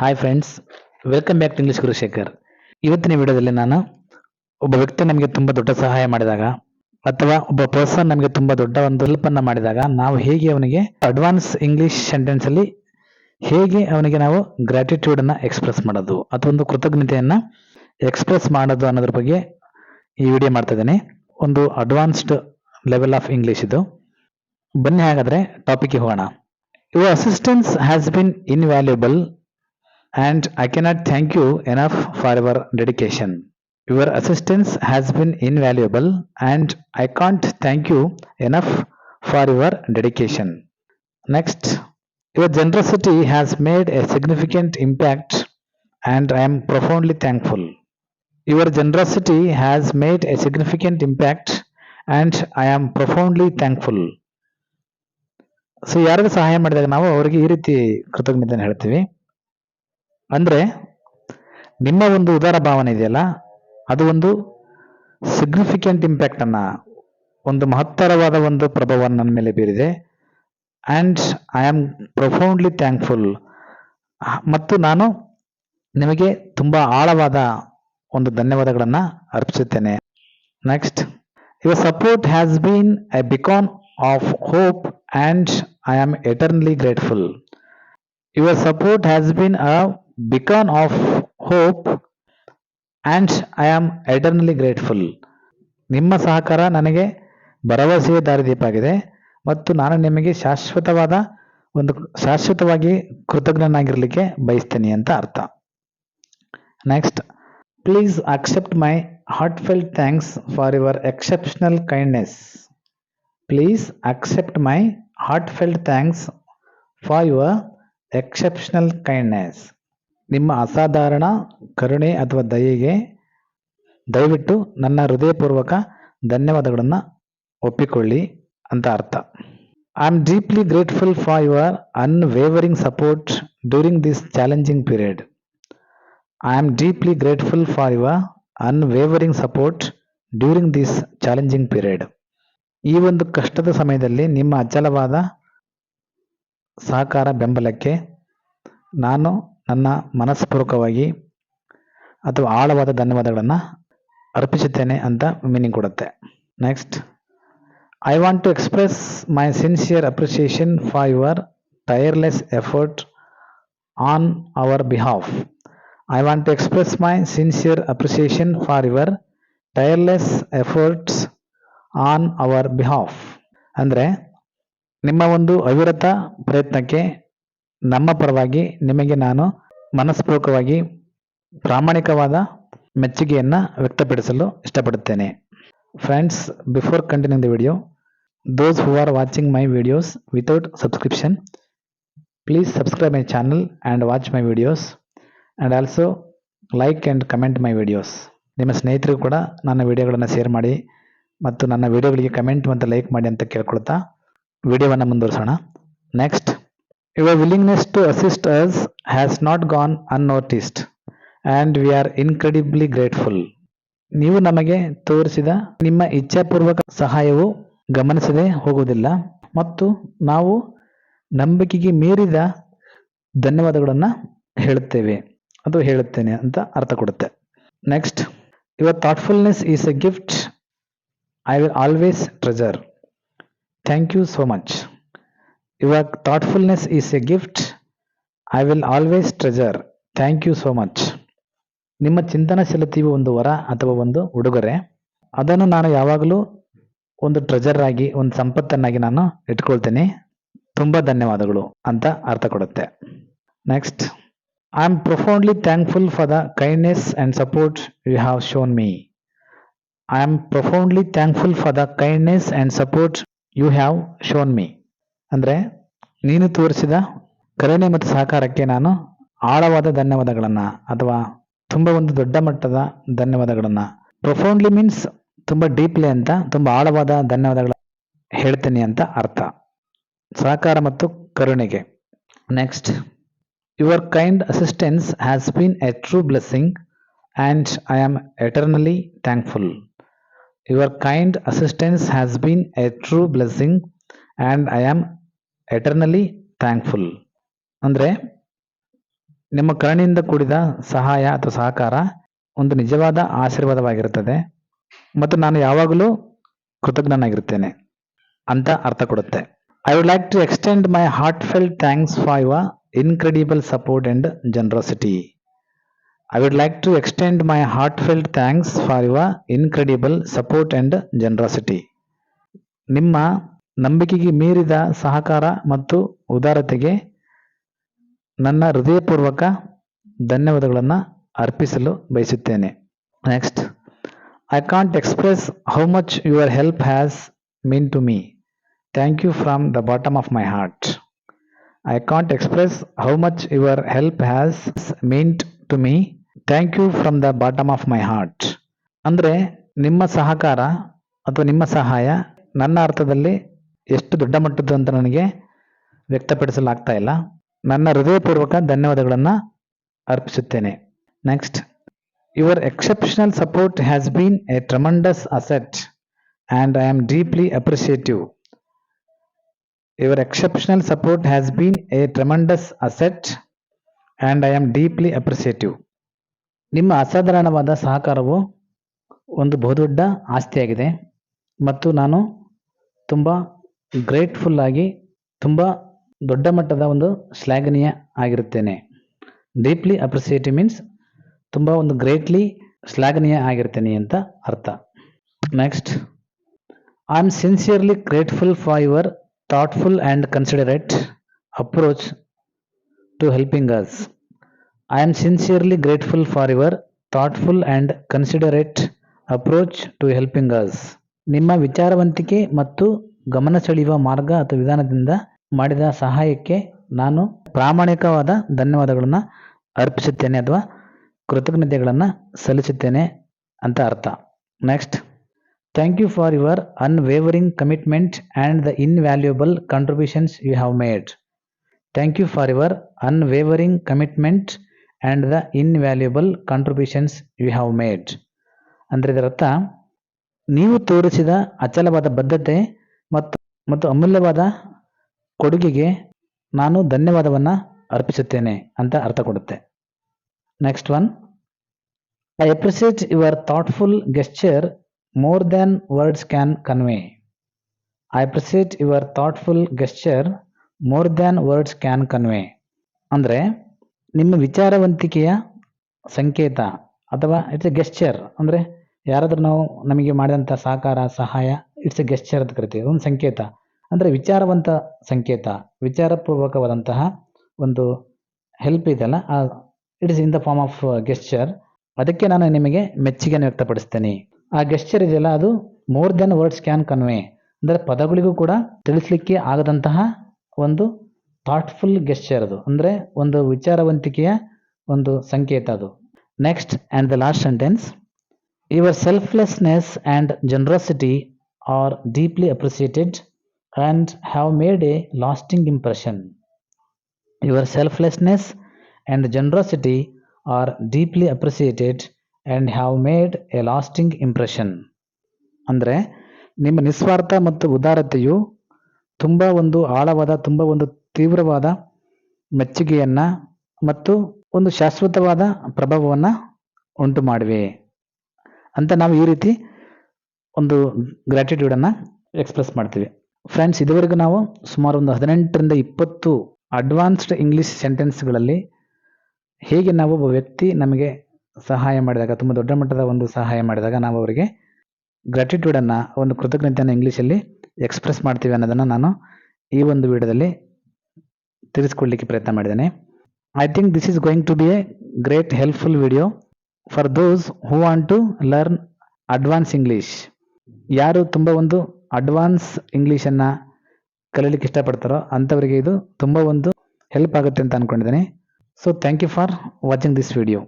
Hi friends welcome back to English Gurushekhar ಇವತ್ತಿನ ವಿಡಿಯೋದಲ್ಲಿ ನಾನು ಒಬ್ಬ ವ್ಯಕ್ತಿ ನಮಗೆ ತುಂಬ ದೊಡ್ಡ ಸಹಾಯ ಮಾಡಿದಾಗ, ಅಥವಾ ಒಬ್ಬ ಪರ್ಸನ್ ನಮಗೆ ತುಂಬ ದೊಡ್ಡ ಒಂದು ಹೆಲ್ಪನ್ನು ಮಾಡಿದಾಗ, ನಾವು ಹೇಗೆ ಅವನಿಗೆ ಅಡ್ವಾನ್ಸ್ ಇಂಗ್ಲಿಷ್ ಸೆಂಟೆನ್ಸ್ ಅಲ್ಲಿ ಹೇಗೆ ಅವನಿಗೆ ನಾವು ಗ್ರಾಟಿಟ್ಯೂಡ್ ಅನ್ನ ಎಕ್ಸ್ಪ್ರೆಸ್ ಮಾಡೋದು, ಅಥವಾ ಒಂದು ಕೃತಜ್ಞತೆಯನ್ನು ಎಕ್ಸ್ಪ್ರೆಸ್ ಮಾಡೋದು ಅನ್ನೋದ್ರ ಬಗ್ಗೆ ಈ ವಿಡಿಯೋ ಮಾಡ್ತಾ ಇದ್ದೇನೆ. ಒಂದು ಅಡ್ವಾನ್ಸ್ಡ್ ಲೆವೆಲ್ ಆಫ್ ಇಂಗ್ಲಿಷ್ ಇದು. ಬನ್ನಿ ಹಾಗಾದ್ರೆ ಟಾಪಿಕ್ಗೆ ಹೋಗೋಣ. Your assistance has been invaluable and I cannot thank you enough for your dedication. Your assistance has been invaluable and I can't thank you enough for your dedication. Next, your generosity has made a significant impact and I am profoundly thankful. Your generosity has made a significant impact and I am profoundly thankful. So ಯಾರಿಗೂ ಸಹಾಯ ಮಾಡಿದಾಗ ನಾವು ಅವರಿಗೆ ಈ ರೀತಿ ಕೃತಜ್ಞತೆಯನ್ನು ಹೇಳ್ತೀವಿ ಅಂದ್ರೆ ನಿಮ್ಮ ಒಂದು ಉದಾರ ಭಾವನೆ ಇದೆಯಲ್ಲ, ಅದು ಒಂದು ಸಿಗ್ನಿಫಿಕೆಂಟ್ ಇಂಪ್ಯಾಕ್ಟ್ ಅನ್ನ, ಒಂದು ಮಹತ್ತರವಾದ ಒಂದು ಪ್ರಭಾವ ನನ್ನ ಮೇಲೆ ಬೀರಿದೆ. And I am profoundly thankful ಮತ್ತು ನಾನು ನಿಮಗೆ ತುಂಬಾ ಆಳವಾದ ಒಂದು ಧನ್ಯವಾದಗಳನ್ನು ಅರ್ಪಿಸುತ್ತೇನೆ. Next your support has been a beacon of hope and I am eternally grateful your support has been a beacon of hope and I am eternally grateful ನಿಮ್ಮ ಸಹಕಾರ ನನಗೆ ಭರವಸೆಯ ದಾರಿದೀಪಾಗಿದೆ ಮತ್ತು ನಾನು ನಿಮಗೆ ಶಾಶ್ವತವಾದ ಒಂದು ಶಾಶ್ವತವಾಗಿ ಕೃತಜ್ಞನಾಗಿರಲಿಕ್ಕೆ ಬಯಸ್ತೇನೆ ಅಂತ ಅರ್ಥ. Next please accept my heartfelt thanks for your exceptional kindness please accept my heartfelt thanks for your exceptional kindness ನಿಮ್ಮ ಅಸಾಧಾರಣ ಕರುಣೆ ಅಥವಾ ದಯೆಗೆ ದಯವಿಟ್ಟು ನನ್ನ ಹೃದಯಪೂರ್ವಕ ಧನ್ಯವಾದಗಳನ್ನು ಒಪ್ಪಿಕೊಳ್ಳಿ ಅಂತ ಅರ್ಥ. I am deeply grateful for your unwavering support during this challenging period I am deeply grateful for your unwavering support during this challenging period ಈ ಒಂದು ಕಷ್ಟದ ಸಮಯದಲ್ಲಿ ನಿಮ್ಮ ಅಚಲವಾದ ಸಹಕಾರ ಬೆಂಬಲಕ್ಕೆ ನಾನು ನನ್ನ ಮನಸ್ಪೂರ್ವಕವಾಗಿ ಅಥವಾ ಆಳವಾದ ಧನ್ಯವಾದಗಳನ್ನು ಅರ್ಪಿಸುತ್ತೇನೆ ಅಂತ ಮೀನಿಂಗ್ ಕೊಡುತ್ತೆ. Next I want to express my sincere appreciation for your tireless effort on our behalf I want to express my sincere appreciation for your tireless efforts on our behalf ಅಂದರೆ ನಿಮ್ಮ ಒಂದು ಅವಿರತ ಪ್ರಯತ್ನಕ್ಕೆ ನಮ್ಮ ಪರವಾಗಿ ನಿಮಗೆ ನಾನು ಮನಸ್ಪೂರ್ವಕವಾಗಿ ಪ್ರಾಮಾಣಿಕವಾದ ಮೆಚ್ಚುಗೆಯನ್ನು ವ್ಯಕ್ತಪಡಿಸಲು ಇಷ್ಟಪಡುತ್ತೇನೆ. Friends before continue the video those who are watching my videos without subscription please subscribe my channel and watch my videos and also like and comment my videos ನಿಮ್ಮ ಸ್ನೇಹಿತರಿಗೂ ಕೂಡ ನನ್ನ ವಿಡಿಯೋಗಳನ್ನು ಶೇರ್ ಮಾಡಿ ಮತ್ತು ನನ್ನ ವಿಡಿಯೋಗಳಿಗೆ ಕಮೆಂಟ್ ಮತ್ತು ಲೈಕ್ ಮಾಡಿ ಅಂತ ಕೇಳ್ಕೊಳ್ತಾ ವಿಡಿಯೋವನ್ನು ಮುಂದುವರಿಸೋಣ. Next your willingness to assist us has not gone unnoticed, and we are incredibly grateful. ನೀವು ನಮಗೆ ತೋರಿಸಿದ ನಿಮ್ಮ ಇಚ್ಛಾಪೂರ್ವಕ ಸಹಾಯವು ಗಮನಿಸದೆ ಹೋಗುವುದಿಲ್ಲ, ಮತ್ತು ನಾವು ನಂಬಿಕೆಗೆ ಮೀರಿದ ಧನ್ಯವಾದಗಳನ್ನು ಹೇಳುತ್ತೇವೆ. ಅದು ಹೇಳುತ್ತೇನೆ ಅಂತ ಅರ್ಥ ಕೊಡುತ್ತೆ. Next your thoughtfulness is a gift I will always treasure thank you so much your thoughtfulness is a gift I will always treasure thank you so much ನಿಮ್ಮ ಚಿಂತನಶೀಲತೆಯು ಒಂದು ವರ ಅಥವಾ ಒಂದು ಉಡುಗೊರೆ. ಅದನ್ನು ನಾನು ಯಾವಾಗಲೂ ಒಂದು ಟ್ರೆಜರ್ ಆಗಿ, ಒಂದು ಸಂಪತ್ತನ್ನಾಗಿ ನಾನು ಇಟ್ಕೊಳ್ತೇನೆ. ತುಂಬ ಧನ್ಯವಾದಗಳು ಅಂತ ಅರ್ಥ ಕೊಡುತ್ತೆ. Next I am profoundly thankful for the kindness and support you have shown me I am profoundly thankful for the kindness and support you have shown me ಅಂದರೆ ನೀನು ತೋರಿಸಿದ ಕರುಣೆ ಮತ್ತು ಸಹಕಾರಕ್ಕೆ ನಾನು ಆಳವಾದ ಧನ್ಯವಾದಗಳನ್ನು ಅಥವಾ ತುಂಬ ಒಂದು ದೊಡ್ಡ ಮಟ್ಟದ ಧನ್ಯವಾದಗಳನ್ನು. ಪ್ರೊಫೌಂಡ್ಲಿ ಮೀನ್ಸ್ ತುಂಬ ಡೀಪ್ಲಿ ಅಂತ, ತುಂಬ ಆಳವಾದ ಧನ್ಯವಾದಗಳ ಹೇಳ್ತೀನಿ ಅಂತ ಅರ್ಥ. ಸಹಕಾರ ಮತ್ತು ಕರುಣೆಗೆ. Next your kind assistance has been a true blessing and I am eternally thankful your kind assistance has been a true blessing and I am eternally thankful ಅಂದರೆ ನಿಮ್ಮ ಕರುಣೆಯಿಂದ ಕೂಡಿದ ಸಹಾಯ ಅಥವಾ ಸಹಕಾರ ಒಂದು ನಿಜವಾದ ಆಶೀರ್ವಾದವಾಗಿರುತ್ತದೆ. ಮತ್ತು ನಾನು ಯಾವಾಗಲೂ ಕೃತಜ್ಞನಾಗಿರುತ್ತೇನೆ ಅಂತ ಅರ್ಥ ಕೊಡುತ್ತೆ. I would like to extend my heartfelt thanks for your incredible support and generosity I would like to extend my heartfelt thanks for your incredible support and generosity ನಿಮ್ಮ ನಂಬಿಕೆಗೆ ಮೀರಿದ ಸಹಕಾರ ಮತ್ತು ಉದಾರತೆಗೆ ನನ್ನ ಹೃದಯಪೂರ್ವಕ ಧನ್ಯವಾದಗಳನ್ನು ಅರ್ಪಿಸಲು ಬಯಸುತ್ತೇನೆ. Next I can't express how much your help has mean to me thank you from the bottom of my heart I can't express how much your help has meant to me thank you from the bottom of my heart ಅಂದರೆ ನಿಮ್ಮ ಸಹಕಾರ ಅಥವಾ ನಿಮ್ಮ ಸಹಾಯ ನನ್ನ ಅರ್ಥದಲ್ಲಿ ಎಷ್ಟು ದೊಡ್ಡ ಮಟ್ಟದ್ದು ಅಂತ ನನಗೆ ವ್ಯಕ್ತಪಡಿಸಲಾಗ್ತಾ ಇಲ್ಲ. ನನ್ನ ಹೃದಯಪೂರ್ವಕ ಧನ್ಯವಾದಗಳನ್ನು ಅರ್ಪಿಸುತ್ತೇನೆ. Next your exceptional support has been a tremendous asset and I am deeply appreciative your exceptional support has been a tremendous asset and I am deeply appreciative ನಿಮ್ಮ ಅಸಾಧಾರಣವಾದ ಸಹಕಾರವು ಒಂದು ಬಹುದೊಡ್ಡ ಆಸ್ತಿಯಾಗಿದೆ. ಮತ್ತು ನಾನು ತುಂಬ ಗ್ರೇಟ್ಫುಲ್ ಆಗಿ ತುಂಬ ದೊಡ್ಡ ಮಟ್ಟದ ಒಂದು ಶ್ಲಾಘನೀಯ ಆಗಿರುತ್ತೇನೆ. ಡೀಪ್ಲಿ ಅಪ್ರಿಸಿಯೇಟಿವ್ ಮೀನ್ಸ್ ತುಂಬ ಒಂದು ಗ್ರೇಟ್ಲಿ ಶ್ಲಾಘನೀಯ ಆಗಿರ್ತೇನೆ ಅಂತ ಅರ್ಥ. Next, I am sincerely grateful for your thoughtful and considerate approach to helping us. I am sincerely grateful for your thoughtful and considerate approach to helping us. ನಿಮ್ಮ ವಿಚಾರವಂತಿಕೆ ಮತ್ತು ಗಮನ ಸೆಳೆಯುವ ಮಾರ್ಗ ಅಥವಾ ವಿಧಾನದಿಂದ ಮಾಡಿದ ಸಹಾಯಕ್ಕೆ ನಾನು ಪ್ರಾಮಾಣಿಕವಾದ ಧನ್ಯವಾದಗಳನ್ನು ಅರ್ಪಿಸುತ್ತೇನೆ ಅಥವಾ ಕೃತಜ್ಞತೆಗಳನ್ನು ಸಲ್ಲಿಸುತ್ತೇನೆ ಅಂತ ಅರ್ಥ. Next thank you for your unwavering commitment and the invaluable contributions you have made thank you for your unwavering commitment and the invaluable contributions you have made ಅಂದರೆ ಇದರರ್ಥ, ನೀವು ತೋರಿಸಿದ ಅಚಲವಾದ ಬದ್ಧತೆ ಮತ್ತು ಮತ್ತು ಅಮೂಲ್ಯವಾದ ಕೊಡುಗೆಗೆ ನಾನು ಧನ್ಯವಾದವನ್ನು ಅರ್ಪಿಸುತ್ತೇನೆ ಅಂತ ಅರ್ಥ ಕೊಡುತ್ತೆ. Next one I appreciate your thoughtful gesture more than words can convey I appreciate your thoughtful gesture more than words can convey ಅಂದರೆ ನಿಮ್ಮ ವಿಚಾರವಂತಿಕೆಯ ಸಂಕೇತ ಅಥವಾ ಇಟ್ಸ್ ಎ ಗೆಸ್ಚರ್ ಅಂದರೆ ಯಾರಾದರೂ ನಾವು ನಮಗೆ ಮಾಡಿದಂಥ ಸಹಕಾರ, ಸಹಾಯ ಇಟ್ಸ್ ಎ ಗೆಸ್ಚರ್ ಅಂತ ಕರಿತೀವಿ ಒಂದು ಸಂಕೇತ. ಅಂದರೆ ವಿಚಾರವಂತ ಸಂಕೇತ, ವಿಚಾರಪೂರ್ವಕವಾದಂತಹ ಒಂದು ಹೆಲ್ಪ್ ಇದೆಯಲ್ಲ it is in the form of gesture ಅದಕ್ಕೆ ನಾನು ನಿಮಗೆ ಮೆಚ್ಚುಗೆಯನ್ನು ವ್ಯಕ್ತಪಡಿಸ್ತೇನೆ. ಆ ಗೆಸ್ಚರ್ ಇದೆಯಲ್ಲ, ಅದು more than words can convey ಅಂದರೆ ಪದಗಳಿಗೂ ಕೂಡ ತಿಳಿಸ್ಲಿಕ್ಕೆ ಆಗದಂತಹ ಒಂದು ಥಾಟ್ಫುಲ್ ಗೆಸ್ಚರ್ ಅದು. ಅಂದರೆ ಒಂದು ವಿಚಾರವಂತಿಕೆಯ ಒಂದು ಸಂಕೇತ ಅದು. Next and the last sentence your selflessness and generosity are deeply appreciated and have made a lasting impression your selflessness and generosity are deeply appreciated and have made a lasting impression ಅಂದರೆ ನಿಮ್ಮ ನಿಸ್ವಾರ್ಥ ಮತ್ತು ಉದಾರತೆಯು ತುಂಬ ಒಂದು ಆಳವಾದ, ತುಂಬ ಒಂದು ತೀವ್ರವಾದ ಮೆಚ್ಚುಗೆಯನ್ನು ಮತ್ತು ಒಂದು ಶಾಶ್ವತವಾದ ಪ್ರಭಾವವನ್ನು ಉಂಟು ಮಾಡಿವೆ ಅಂತ ನಾವು ಈ ರೀತಿ ಒಂದು ಗ್ರ್ಯಾಟಿಟ್ಯೂಡನ್ನು ಎಕ್ಸ್ಪ್ರೆಸ್ ಮಾಡ್ತೀವಿ. ಫ್ರೆಂಡ್ಸ್ ಇದುವರೆಗೂ ನಾವು ಸುಮಾರು ಒಂದು ಹದಿನೆಂಟರಿಂದ ಇಪ್ಪತ್ತು ಅಡ್ವಾನ್ಸ್ಡ್ ಇಂಗ್ಲೀಷ್ ಸೆಂಟೆನ್ಸ್ಗಳಲ್ಲಿ ಹೇಗೆ ನಾವು ಒಬ್ಬ ವ್ಯಕ್ತಿ ನಮಗೆ ಸಹಾಯ ಮಾಡಿದಾಗ, ತುಂಬ ದೊಡ್ಡ ಮಟ್ಟದ ಒಂದು ಸಹಾಯ ಮಾಡಿದಾಗ ನಾವು ಅವರಿಗೆ ಗ್ರ್ಯಾಟಿಟ್ಯೂಡನ್ನು ಒಂದು ಕೃತಜ್ಞತೆಯನ್ನು ಇಂಗ್ಲೀಷಲ್ಲಿ ಎಕ್ಸ್ಪ್ರೆಸ್ ಮಾಡ್ತೀವಿ ಅನ್ನೋದನ್ನು ನಾನು ಈ ಒಂದು ವಿಡಿಯೋದಲ್ಲಿ ತಿಳಿಸ್ಕೊಡ್ಲಿಕ್ಕೆ ಪ್ರಯತ್ನ ಮಾಡಿದ್ದೇನೆ. I think this is going to be a great helpful video for those who want to learn advance English ಯಾರು ತುಂಬ ಒಂದು ಅಡ್ವಾನ್ಸ್ ಇಂಗ್ಲೀಷನ್ನು ಕಲೀಲಿಕ್ಕೆ ಇಷ್ಟಪಡ್ತಾರೋ ಅಂಥವರಿಗೆ ಇದು ತುಂಬ ಒಂದು ಹೆಲ್ಪ್ ಆಗುತ್ತೆ ಅಂತ ಅಂದ್ಕೊಂಡಿದ್ದೀನಿ so thank you for watching this video